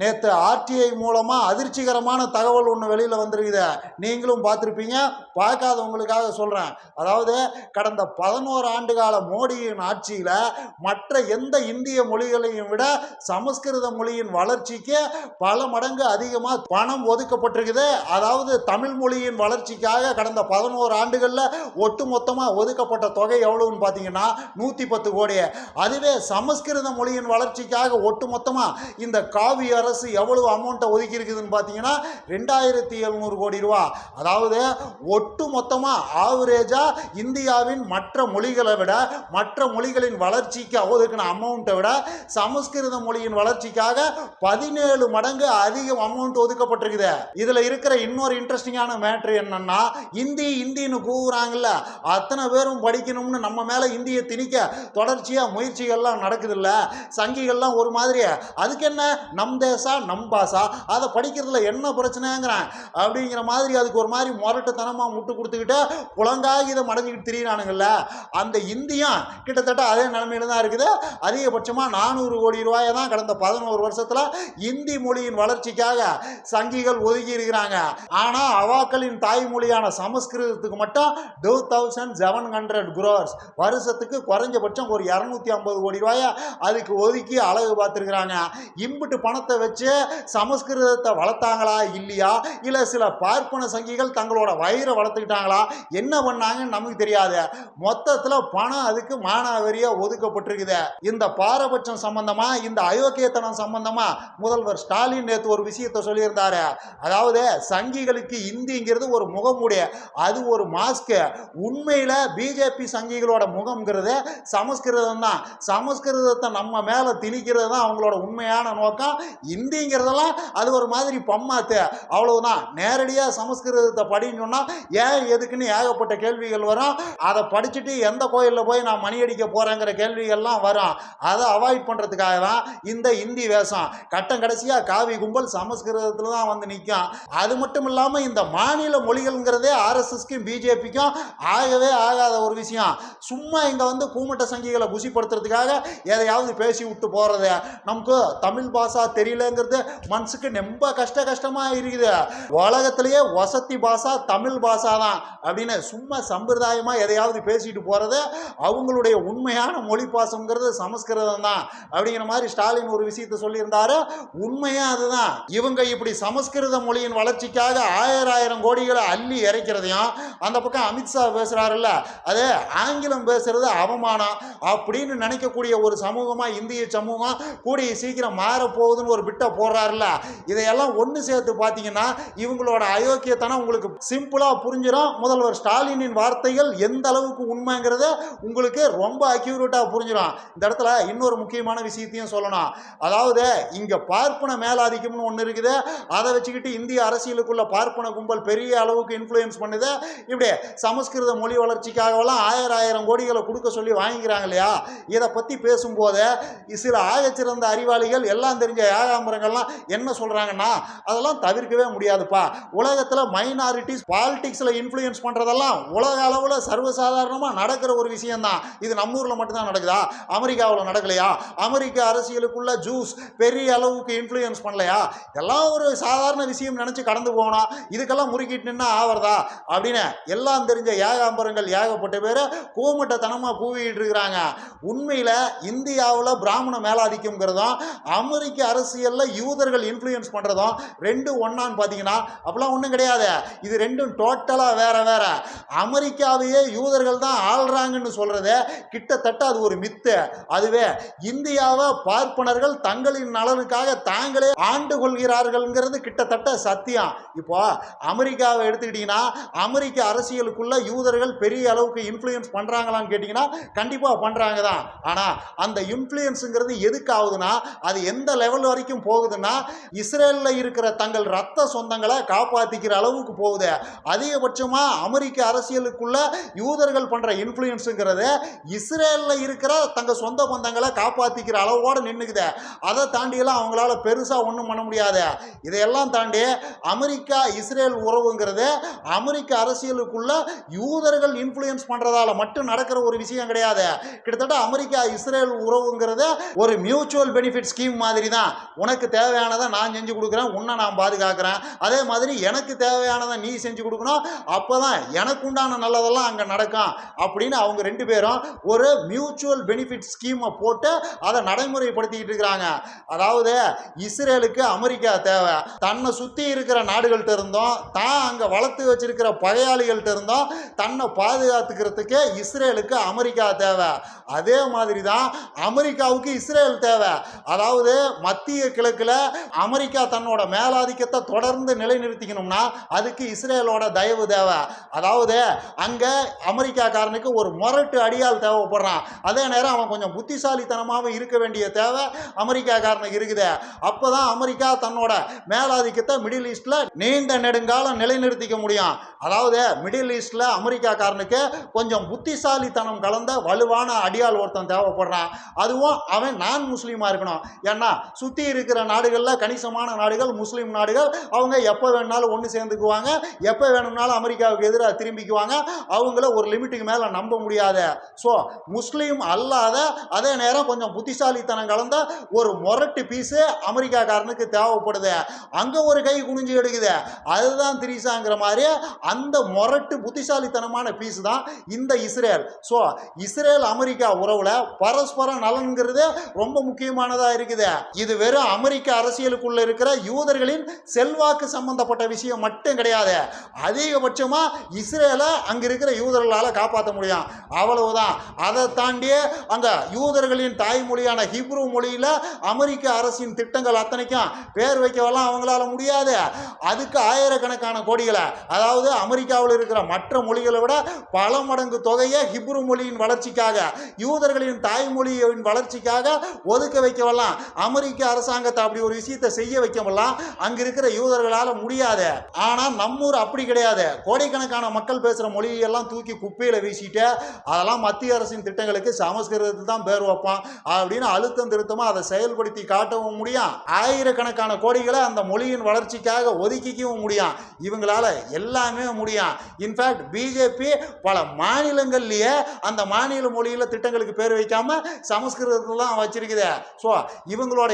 நேற்று ஆர்டிஐ மூலமாக அதிர்ச்சிகரமான தகவல் ஒன்று வெளியில் வந்திருக்குது. நீங்களும் பார்த்துருப்பீங்க. பார்க்காதவங்களுக்காக சொல்கிறேன் அதாவது கடந்த பதினோரு ஆண்டு கால மோடியின் ஆட்சியில் மற்ற எந்த இந்திய மொழிகளையும் விட சமஸ்கிருத மொழியின் வளர்ச்சிக்கு பல மடங்கு அதிகமாக பணம் ஒதுக்கப்பட்டிருக்குது. அதாவது தமிழ் மொழியின் வளர்ச்சிக்காக கடந்த பதினோரு ஆண்டுகளில் ஒட்டு மொத்தமாக ஒதுக்கப்பட்ட தொகை எவ்வளோன்னு பார்த்தீங்கன்னா நூற்றி பத்து கோடி அதுவே சமஸ்கிருத மொழியின் வளர்ச்சிக்காக ஒட்டு மொத்தமாக இந்த காவியர் அரசு எவ்வளவு அமௌண்ட்டை ஒதுக்கி இருக்குதுன்னு பார்த்தீங்கன்னா ரெண்டாயிரத்தி எழுநூறு கோடி ரூபா. அதாவது ஒட்டு மொத்தமாக ஆவரேஜாக இந்தியாவின் மற்ற மொழிகளை விட மற்ற மொழிகளின் வளர்ச்சிக்கு ஒதுக்கின அமௌண்ட்டை விட சமஸ்கிருத மொழியின் வளர்ச்சிக்காக பதினேழு மடங்கு அதிகம் அமௌண்ட் ஒதுக்கப்பட்டிருக்குது. இதில் இருக்கிற இன்னொரு இன்ட்ரெஸ்டிங்கான மேட்ரு என்னன்னா இந்தி இந்தின்னு கூவுறாங்கல்ல அத்தனை பேரும் படிக்கணும்னு நம்ம மேலே இந்தியை திணிக்க தொடர்ச்சியாக முயற்சிகள்லாம் நடக்குதுல்ல சங்கிகள்லாம் ஒரு மாதிரி அதுக்கு என்ன நம் நம் பாசா. அதை படிக்கிறதுல என்ன பிரச்சனைங்கிறேன்? அப்படிங்கிற மாதிரி அதுக்கு ஒரு மாதிரி முரட்டுத்தனமாக முட்டு கொடுத்துக்கிட்டு புலங்காகி இதை மடஞ்சிக்கிட்டு திரியிறானுங்கல்ல. அந்த இந்தியா கிட்டத்தட்ட அதே நிலைமையில தான் இருக்குது. அதிகபட்சமாக நானூறு கோடி ரூபாயை தான் கடந்த பதினோரு வருஷத்தில் இந்தி மொழியின் வளர்ச்சிக்காக சங்கிகள் ஒதுக்கி இருக்கிறாங்க. ஆனால் அவாக்களின் தாய்மொழியான சமஸ்கிருதத்துக்கு மட்டும் two thousand seven hundred crores வருஷத்துக்கு குறைஞ்சபட்சம் ஒரு இரநூத்தி ஐம்பது கோடி ரூபாயை அதுக்கு ஒதுக்கி அழகு பார்த்துருக்குறாங்க. இம்புட்டு பணத்தை வச்சு சமஸ்கிருதத்தை வளர்த்தாங்களா இல்லையா? இல்லை சில பார்ப்பன சங்கிகள் தங்களோட வயிறை வளர்த்துக்கிட்டாங்களா? என்ன பண்ணாங்கன்னு நமக்கு தெரியாது. மொத்தத்தில் பணம் அதுக்கு மானாவரியாக ஒதுக்கப்பட்டிருக்குது. இந்த பாரபட்சம் சம்பந்தமா இந்த அயோக்கியத்தனம் சம்பந்தமா முதல்வர் ஸ்டாலின் நேற்று ஒரு விஷயத்தை சொல்லியிருந்தாரு. அதாவது சங்கிகளுக்கு இந்திங்கிறது ஒரு முகமுடைய அது ஒரு மாஸ்க்கு உண்மையில் பிஜேபி சங்கிகளோட முகம்ங்கிறது சமஸ்கிருதம் தான் சமஸ்கிருதத்தை நம்ம மேலே திணிக்கிறது தான் அவங்களோட உண்மையான நோக்கம். ஹிந்திங்கிறதெல்லாம் அது ஒரு மாதிரி பம்மாத்து. அவ்வளவுதான். நேரடியாக சமஸ்கிருதத்தை படின்னு சொன்னால் ஏன் எதுக்குன்னு ஏகப்பட்ட கேள்விகள் வரும். அதை படிச்சுட்டு எந்த கோயிலில் போய் நான் மணி அடிக்க போகிறேங்கிற கேள்விகள்லாம் வரும். அதை அவாய்ட் பண்ணுறதுக்காக தான் இந்த இந்தி வேஷம். கட்டம் கடைசியாக காவி கும்பல் சமஸ்கிருதத்தில் தான் வந்து நிற்கும் அது மட்டும் இல்லாமல் இந்த மாநில மொழிகள்ங்கிறதே ஆர்எஸ்எஸ்க்கும் பிஜேபிக்கும் ஆகவே ஆகாத ஒரு விஷயம். சும்மா இங்கே வந்து கூமட்ட சங்கிகளை குசிப்படுத்துறதுக்காக எதையாவது பேசி விட்டு போகிறது நமக்கு தமிழ் பாஷா தெரியல தெரியலங்கிறது மனசுக்கு ரொம்ப கஷ்ட கஷ்டமாக இருக்குது. உலகத்திலேயே வசதி பாஷா தமிழ் பாஷா தான் அப்படின்னு சும்மா சம்பிரதாயமாக எதையாவது பேசிட்டு போகிறது அவங்களுடைய உண்மையான மொழி பாசங்கிறது சமஸ்கிருதம் தான் அப்படிங்கிற மாதிரி ஸ்டாலின் ஒரு விஷயத்தை சொல்லியிருந்தாரு. உண்மையாக அதுதான். இவங்க இப்படி சமஸ்கிருத மொழியின் வளர்ச்சிக்காக ஆயிரம் ஆயிரம் கோடிகளை அள்ளி இறைக்கிறதையும் அந்த பக்கம் அமித்ஷா பேசுகிறாருல்ல அது ஆங்கிலம் பேசுறது அவமானம் அப்படின்னு நினைக்கக்கூடிய ஒரு சமூகமாக இந்திய சமூகம் கூடிய சீக்கிரம் மாறப்போகுதுன்னு ஒரு பிட்டை போடுறாருல்ல இதையெல்லாம் ஒன்று சேர்த்து பார்த்தீங்கன்னா இவங்களோட அயோக்கியத்தனம் உங்களுக்கு சிம்பிளாக புரிஞ்சிடும் முதல்வர் ஸ்டாலினின் வார்த்தைகள் எந்த அளவுக்கு உண்மைங்கிறத உங்களுக்கு ரொம்ப அக்யூரேட்டாக புரிஞ்சிடும் இந்த இடத்துல இன்னொரு முக்கியமான விஷயத்தையும் சொல்லணும். அதாவது இங்கே பார்ப்பன மேலாதிக்கம்னு ஒன்று இருக்குது. அதை வச்சுக்கிட்டு இந்திய அரசியலுக்குள்ள பார்ப்பன கும்பல் பெரிய அளவுக்கு இன்ஃப்ளூயன்ஸ் பண்ணுது. இப்படி சமஸ்கிருத மொழி வளர்ச்சிக்காகவெல்லாம் ஆயிரம் ஆயிரம் கோடிகளை கொடுக்க சொல்லி வாங்கிக்கிறாங்க இல்லையா? இதை பற்றி பேசும்போது சில ஆகச்சிறந்த அறிவாளிகள் எல்லாம் தெரிஞ்ச ஏகாம்பரங்கள்லாம் என்ன சொல்கிறாங்கன்னா அதெல்லாம் தவிர்க்கவே முடியாதுப்பா. உலகத்தில் மைனாரிட்டிஸ் பாலிடிக்ஸில் இன்ஃப்ளூயன்ஸ் பண்ணுறதெல்லாம் உலக அளவில் சர்வசாதாரணமாக நடக்கிற ஒரு விஷயம்தான். இது நம்ம ஊரில் மட்டும்தான் நடக்குதா? அமெரிக்காவில் நடக்கலையா? அமெரிக்க அரசியலுக்குள்ள ஜூஸ் பெரிய அளவுக்கு இன்ஃப்ளூயன்ஸ் பண்ணலையா? எல்லாம் ஒரு சாதாரண விஷயம் நினச்சி கடந்து போகணும் இதுக்கெல்லாம் முறுக்கிட்டு நின்னா ஆவறதா? அப்படின்னு எல்லாம் தெரிஞ்ச ஏகாம்பரங்கள் ஏகப்பட்ட பேர் கூமட்டத்தனமாக பூவிட்டு இருக்கிறாங்க. உண்மையில் இந்தியாவில் பிராமண மேலாதிக்கம்ங்கிறதும் அமெரிக்க அரசியல் அரசியலில் யூதர்கள் இன்ஃப்ளூயன்ஸ் பண்ணுறதும் ரெண்டு ஒன்றான்னு பார்த்தீங்கன்னா அப்படிலாம் ஒன்றும் கிடையாது. இது ரெண்டும் டோட்டலாக வேற வேற. அமெரிக்காவையே யூதர்கள் தான் ஆள்றாங்கன்னு சொல்கிறது கிட்டத்தட்ட அது ஒரு மித்து அதுவே இந்தியாவை பார்ப்பனர்கள் தங்களின் நலனுக்காக தாங்களே ஆண்டு கொள்கிறார்கள்ங்கிறது கிட்டத்தட்ட சத்தியம். இப்போ அமெரிக்காவை எடுத்துக்கிட்டிங்கன்னா அமெரிக்க அரசியலுக்குள்ள யூதர்கள் பெரிய அளவுக்கு இன்ஃப்ளூயன்ஸ் பண்ணுறாங்களான்னு கேட்டிங்கன்னா கண்டிப்பாக பண்ணுறாங்க தான். ஆனால் அந்த இன்ஃப்ளூயன்ஸுங்கிறது எதுக்காகுதுன்னா அது எந்த லெவல் வரைக்கும் போகுதுன்னா இஸ்ரேலில் இருக்கிற தங்கள் ரத்த சொந்தங்களை காப்பாற்றிக்கிற அளவுக்கு போகுது. அதிகபட்சமாக அமெரிக்க அரசியலுக்குள்ள யூதர்கள் பண்ணுற இன்ஃப்ளூயன்ஸுங்கிறது இஸ்ரேலில் இருக்கிற தங்கள் சொந்த பந்தங்களை காப்பாற்றிக்கிற அளவோடு நின்றுக்குது அதை தாண்டியெல்லாம் அவங்களால பெருசாக ஒன்றும் பண்ண முடியாது. இதையெல்லாம் தாண்டி அமெரிக்கா இஸ்ரேல் உறவுங்கிறது அமெரிக்க அரசியலுக்குள்ள யூதர்கள் இன்ஃப்ளூயன்ஸ் பண்ணுறதால மட்டும் நடக்கிற ஒரு விஷயம் கிடையாது. கிட்டத்தட்ட அமெரிக்கா இஸ்ரேல் உறவுங்கிறது ஒரு மியூச்சுவல் பெனிஃபிட் ஸ்கீம் மாதிரி தான் உனக்கு தேவையானதை நான் செஞ்சு கொடுக்குறேன் உன்னை நான் பாதுகாக்கிறேன். அதே மாதிரி எனக்கு தேவையானதை நீ செஞ்சு கொடுக்கணும். அப்போ தான் எனக்கு உண்டான நல்லதெல்லாம் அங்கே நடக்கும் அப்படின்னு அவங்க ரெண்டு பேரும் ஒரு மியூச்சுவல் பெனிஃபிட் ஸ்கீமை போட்டு அதை நடைமுறைப்படுத்திக்கிட்டு இருக்கிறாங்க. அதாவது இஸ்ரேலுக்கு அமெரிக்கா தேவை. தன்னை சுற்றி இருக்கிற நாடுகள்கிட்ட இருந்தோம் தான் அங்கே வளர்த்து வச்சிருக்கிற பகையாளிகள்கிட்ட இருந்தோம் தன்னை பாதுகாத்துக்கிறதுக்கு இஸ்ரேலுக்கு அமெரிக்கா தேவை. அதே மாதிரி தான் அமெரிக்காவுக்கு இஸ்ரேல் தேவை. அதாவது மத்திய கிழக்கில் அமெரிக்கா தன்னோட மேலாதிக்கத்தை தொடர்ந்து நிலைநிறுத்திக்கணும்னா அதுக்கு இஸ்ரேலோட தயவு தேவை. அதாவது அங்கே அமெரிக்காக்காரனுக்கு ஒரு முரட்டு அடியால் தேவைப்படுறான். அதே நேரம் அவன் கொஞ்சம் புத்திசாலித்தனமாகவும் இருக்க வேண்டிய தேவை அமெரிக்காக்காரனுக்கு இருக்குது. அப்போ தான் அமெரிக்கா தன்னோட மேலாதிக்கத்தை மிடில் ஈஸ்டில் நீண்ட நெடுங்காலம் நிலைநிறுத்திக்க முடியும். அதாவது மிடில் ஈஸ்டில் அமெரிக்காக்காரனுக்கு கொஞ்சம் புத்திசாலித்தனம் கலந்த வலுவான அடியால் ஒருத்தன் தேவைப்படுறான். அதுவும் அவன் நான் முஸ்லீமாக இருக்கணும். ஏன்னா சுற்றி இருக்கிற நாடுகளில் கணிசமான நாடுகள் முஸ்லீம் நாடுகள் அவங்க எப்போ வேணுனாலும் ஒன்று சேர்ந்துக்குவாங்க. எப்போ வேணும்னாலும் அமெரிக்காவுக்கு எதிராக திரும்பிக்குவாங்க. அவங்கள ஒரு லிமிட்டுக்கு மேலே நம்ப முடியாது. ஸோ முஸ்லீம் அல்லாத அதே நேரம் கொஞ்சம் புத்திசாலித்தனம் கலந்த ஒரு முரட்டு பீஸு அமெரிக்காக்காரனுக்கு தேவைப்படுது. அங்கே ஒரு கை குனிஞ்சு எடுக்குது. அதுதான் திரிசாங்கிற மாதிரி அந்த முரட்டு புத்திசாலித்தனமான பீஸ் தான் இந்த இஸ்ரேல். ஸோ இஸ்ரேல் அமெரிக்கா உறவில் பரஸ்பர நலன்கிறது ரொம்ப முக்கியமானதாக இருக்குது. இது வெறும் அமெரிக்க அரசியலுக்குள்ள இருக்கிற யூதர்களின் செல்வாக்கு சம்பந்தப்பட்ட விஷயம் மட்டும் கிடையாது. அதிகபட்சமாக இஸ்ரேலை அங்கே இருக்கிற யூதர்களால் காப்பாற்ற முடியும். அவ்வளவுதான். அதை தாண்டியே அங்கே யூதர்களின் தாய்மொழியான ஹிப்ரு மொழியில் அமெரிக்க அரசின் திட்டங்கள் அத்தனைக்கும் பேர் வைக்கவெல்லாம் அவங்களால முடியாது. அதுக்கு ஆயிரக்கணக்கான கோடிகளை அதாவது அமெரிக்காவில் இருக்கிற மற்ற மொழிகளை விட பல மடங்கு தொகையை ஹிப்ரு மொழியின் வளர்ச்சிக்காக யூதர்களின் தாய்மொழியின் வளர்ச்சிக்காக ஒதுக்க வைக்கவெல்லாம் அமெரிக்க அரசாங்கத்தை அப்படி ஒரு விஷயத்தை செய்ய வைக்கமெல்லாம் அங்க இருக்கிற யூதர்களால் முடியாது ஆனால் நம்மூர் அப்படி கிடையாது. கோடிக்கணக்கான மக்கள் பேசுகிற மொழியெல்லாம் தூக்கி குப்பையில் வீசிட்டு அதெல்லாம் மத்திய அரசின் திட்டங்களுக்கு சமஸ்கிருதத்தை தான் பேர் வைப்பான் அப்படின்னு அழுத்தம் திருத்தமாக அதை செயல்படுத்தி காட்டவும் முடியும். ஆயிரக்கணக்கான கோடிகளை அந்த மொழியின் வளர்ச்சிக்காக ஒதுக்கிக்கவும் முடியும். இவங்களால எல்லாமே முடியும். இன்ஃபேக்ட் பிஜேபி பல மாநிலங்கள்லயே அந்த மாநில மொழியில் திட்டங்களுக்கு பேர் வைக்காம சமஸ்கிருதத்தில் தான் வச்சிருக்குது. ஸோ இவங்களோட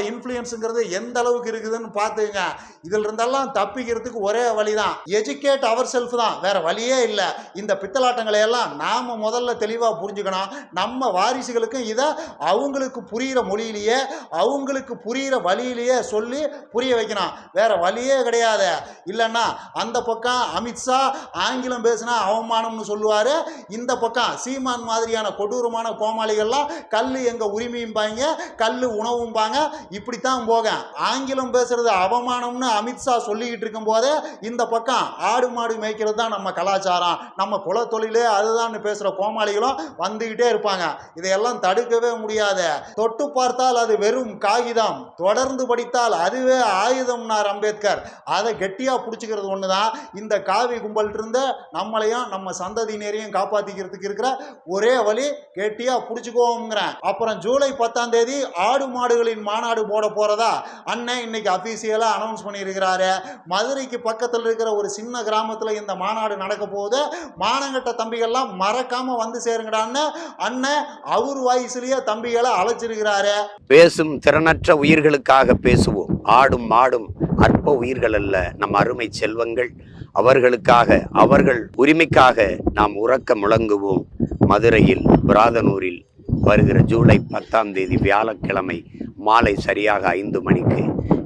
இன்ஃப்ளூயன்ஸுங்கிறது எந்த அளவுக்கு இருக்குதுன்னு பார்த்துங்க இதில் இருந்தெல்லாம் தப்பிக்கிறதுக்கு ஒரே வழி தான் எஜுகேட் அவர் செல்ஃப் தான். வேற வழியே இல்லை. இந்த பித்தலாட்டங்களை எல்லாம் நாம முதல்ல தெளிவாக புரிஞ்சுக்கணும். நம்ம வாரிசுகளுக்கும் இதை அவங்களுக்கு புரிகிற மொழியிலேயே அவங்களுக்கு புரிகிற வழியிலேயே சொல்லி புரிய வைக்கணும். வேற வழியே கிடையாது. இல்லைன்னா அந்த பக்கம் அமித்ஷா ஆங்கிலம் பேசினா அவமானம்னு சொல்லுவார். இந்த பக்கம் சீமான் மாதிரியான கொடூரமான கோமாளிகள்லாம் கல் எங்கள் உரிமையும் பாங்க கல் உணவும் பாங்க இப்படி தான் இப்படித்தான் போக ஆங்கிலம் பேசுறது அவமானம்னு அமித்ஷா சொல்லிக்கிட்டு இருக்கும்போதே இந்த பக்கம் ஆடு மாடு மேய்க்கிறது தான் நம்ம கலாச்சாரம். நம்ம குலத்தொழிலே அதுதான் பேசுகிற கோமாளிகளும் வந்துக்கிட்டே இருப்பாங்க. இதையெல்லாம் தடுக்கவே முடியாது. தொட்டு பார்த்தால் அது வெறும் காகிதம். தொடர்ந்து படித்தால் அதுவே ஆயுதம்னார் அம்பேத்கர். அதை கெட்டியாக பிடிச்சிக்கிறது ஒன்று தான் இந்த காவி கும்பல்கிட்ட நம்மளையும் நம்ம சந்ததியினரையும் காப்பாற்றிக்கிறதுக்கு இருக்கிற ஒரே வழி கெட்டியாக பிடிச்சிக்கோங்கிறேன். அப்புறம் ஜூலை பத்தாம் தேதி ஆடு மாடுகளின் மாநாடு போட போகிறதா அண்ணன் இன்னைக்கு அஃபீஷியலாக அனௌன்ஸ் பண்ணியிருக்கிறாரு. மதுரைக்கு பக்கத்தில் இருக்கிற ஒரு சின்ன கிராமத்தில் இந்த மாநாடு நடக்க போகுது. மானங்கட்ட தம்பிகள்லாம் மறக்காம வந்து சேருங்கடான்னு அண்ணன் அவர் வாய்ஸ்லயே தம்பிகளை அழைச்சிருக்கிறாரு. பேசும் திறனற்ற உயிர்களுக்காக பேசுவோம். ஆடும் மாடும் அற்ப உயிர்கள் அல்ல. நம் அருமை செல்வங்கள் அவர்களுக்காக அவர்கள் உரிமைக்காக நாம் உறக்க முழங்குவோம். மதுரையில் பிராதனூரில் வருகிற ஜூலை பத்தாம் தேதி வியாழக்கிழமை மாலை சரியாக ஐந்து மணிக்கு.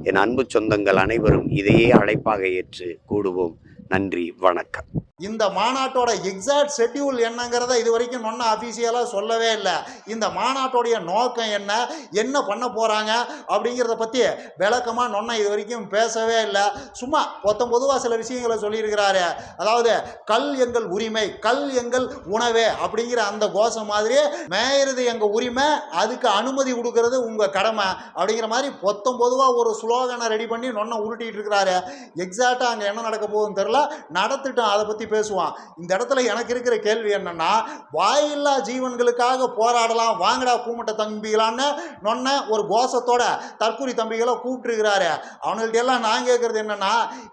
என் அன்பு சொந்தங்கள் அனைவரும் இதையே அழைப்பாக ஏற்று கூடுவோம். நன்றி வணக்கம். இந்த மாநாட்டோட எக்ஸாக்ட் ஷெட்யூல் என்னங்கிறத இது வரைக்கும் நொன்ன அஃபீஷியலாக சொல்லவே இல்லை. இந்த மாநாட்டோடைய நோக்கம் என்ன? என்ன பண்ண போகிறாங்க அப்படிங்கிறத பற்றி விளக்கமாக நொன்ன இது வரைக்கும் பேசவே இல்லை. சும்மா மொத்தம் பொதுவாக சில விஷயங்களை சொல்லியிருக்கிறாரு. அதாவது கல் எங்கள் உரிமை கல் எங்கள் உணவே அப்படிங்கிற அந்த கோஷம் மாதிரியே மேயிறது எங்கள் உரிமை அதுக்கு அனுமதி கொடுக்கறது உங்கள் கடமை அப்படிங்கிற மாதிரி மொத்தம் பொதுவாக ஒரு ஸ்லோகனை ரெடி பண்ணி நொன்ன உருட்டிகிட்டு இருக்கிறாரு. எக்ஸாக்டாக அங்கே என்ன நடக்க போகுதுன்னு தெரில நடத்திட்டோம். அதை பற்றி பேசுவான். இந்த இடத்துல எனக்கு இருக்கிற கேள்வி என்னன்னா வாயில்லா ஜீவன்களுக்காக போராடலாம் வாங்கடா பூமட்ட தம்பிகளான்னு நொன்ன ஒரு கோஷத்தோட தற்குறி தம்பிகளை கூப்பிட்டுருக்கிறாரு. அவனுங்கள்ட்ட எல்லாம் நான் கேட்கறது என்னன்னா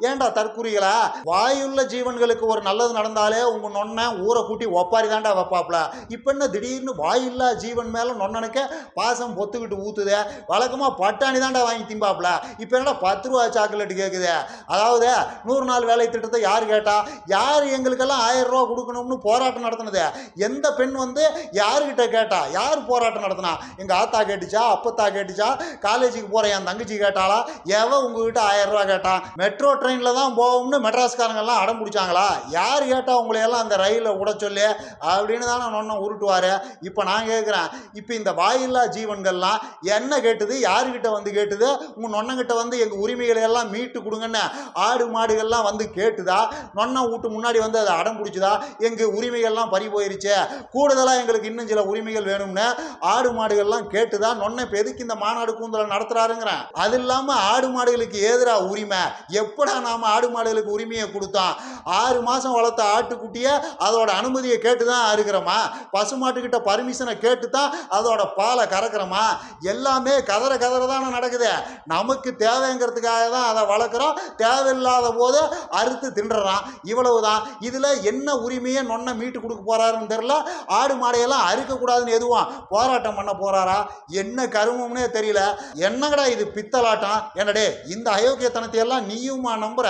ஏன்டா தற்குறிகளா வாயுள்ள ஜீவன்களுக்கு ஒரு நல்லது நடந்தாலே உங்க நொன்ன ஊரை கூட்டி ஒப்பாரி தாண்டா வைப்பாப்ல. இப்போ என்ன திடீர்னு வாயில்லா ஜீவன் மேல நொன்னனுக்கு பாசம் பொத்துக்கிட்டு ஊத்துதே? வழக்கமா பட்டாணி தாண்டா வாங்கி திம்பாப்ல. இப்போ என்னடா பத்து ரூபா சாக்லேட் கேட்குது அதாவது நூறு நாள் வேலை திட்டத்தை யார் கேட்டா? யார் எங்களுக்கெல்லாம் ஆயிரம் ரூபா கொடுக்கணும்னு போராட்டம் நடத்தினது. எந்த பெண் வந்து யாருக்கிட்ட கேட்டா? யார் போராட்டம் நடத்தினா? எங்கள் ஆத்தா கேட்டுச்சா? அப்பத்தா கேட்டுச்சா? காலேஜுக்கு போகிற என் தங்கச்சி கேட்டாளா? எவன் உங்ககிட்ட ஆயிரம் ரூபா கேட்டான் மெட்ரோ ட்ரெயினில் தான் போகும்னு மெட்ராஸ்காரங்கெல்லாம் அடம் பிடிச்சாங்களா? யார் கேட்டால் உங்களை எல்லாம் அந்த ரயிலில் விட சொல்லி? அப்படின்னு தானே நொன்ன உருட்டுவார். இப்போ நான் கேட்குறேன் இப்போ இந்த வாயில்லா ஜீவன்கள்லாம் என்ன கேட்டுது? யாருக்கிட்ட வந்து கேட்டுது? உங்கள் நொன்னங்கிட்ட வந்து எங்கள் உரிமைகளை எல்லாம் மீட்டு கொடுங்கன்னு ஆடு மாடுகள்லாம் வந்து கேட்டுதா? நொன்ன வீட்டு முன்னாடி வந்து அதை அடம் பிடிச்சதா? எங்கள் உரிமைகள்லாம் பறி போயிருச்சு. கூடுதலாக எங்களுக்கு இன்னும் சில உரிமைகள் வேணும்னு ஆடு மாடுகள்லாம் கேட்டுதா? நொன்ன பெதுக்கு இந்த மாநாடு கூந்தலை நடத்துறாருங்கிறேன். அது இல்லாமல் ஆடு மாடுகளுக்கு எதிராக உரிமை? எப்படா நாம் ஆடு மாடுகளுக்கு உரிமையை கொடுத்தோம்? ஆறு மாதம் வளர்த்த ஆட்டுக்குட்டியை அதோட அனுமதியை கேட்டு தான் அறுக்கிறோமா? பசுமாட்டுக்கிட்ட பர்மிஷனை கேட்டு தான் அதோட பாலை கறக்கிறோமா? எல்லாமே கதற கதற தானே நடக்குது. நமக்கு தேவைங்கிறதுக்காக தான் அதை வளர்க்குறோம். தேவையில்லாத போது அறுத்து தின்றுறான். இவ்வளவுதான். இதில் என்ன உரிமையை நொன்ன மீட்டு கொடுக்க போறாருன்னு தெரில ஆடு மாடையெல்லாம் அறுக்கக்கூடாதுன்னு எதுவும் போராட்டம் பண்ண போறாரா? என்ன கருமம்னே தெரியல. என்னங்கடா இது பித்தலாட்டம்? என்னடே இந்த அயோக்கியத்தனத்தை எல்லாம் நீயுமா நம்புற?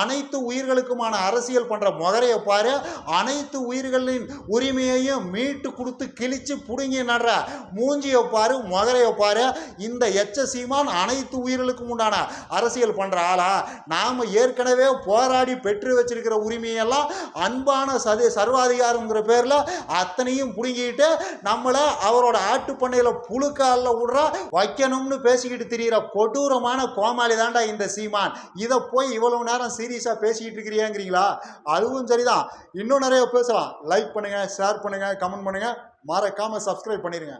அனைத்து உயிர்களுக்குமான அரசியல் பண்ற முகரையை பாரு. அனைத்து உயிர்களின் உரிமையையும் மீட்டு கொடுத்து கிழிச்சு பிடுங்கி நடுற மூஞ்சியை பாரு முகரையை பாரு. இந்த எச்ச சீமான் அனைத்து உயிர்களுக்கும் உண்டான அரசியல் பண்ற ஆளா? நாம ஏற்கனவே போராடி பெற்று வச்சிருக்கிற உரிமையை எல்லாம் அன்பான சதி சர்வாதிகாரங்கிற பேரில் அத்தனையும் புடுங்கிட்டு நம்மளை அவரோட ஆட்டு புழுக்காலில் புழுக்கால விடுற வைக்கணும்னு பேசிக்கிட்டு திரியிற கொடூரமான கோமாளி தாண்டா இந்த சீமான். இதை போய் இவ்வளவு நேரம் சீரியஸாக பேசிக்கிட்டு இருக்கிறியாங்கிறீங்களா? அதுவும் சரிதான். இன்னும் நிறைய பேசலாம். லைக் பண்ணுங்க ஷேர் பண்ணுங்க கமெண்ட் பண்ணுங்க. மறக்காமல் சப்ஸ்கிரைப் பண்ணிடுங்க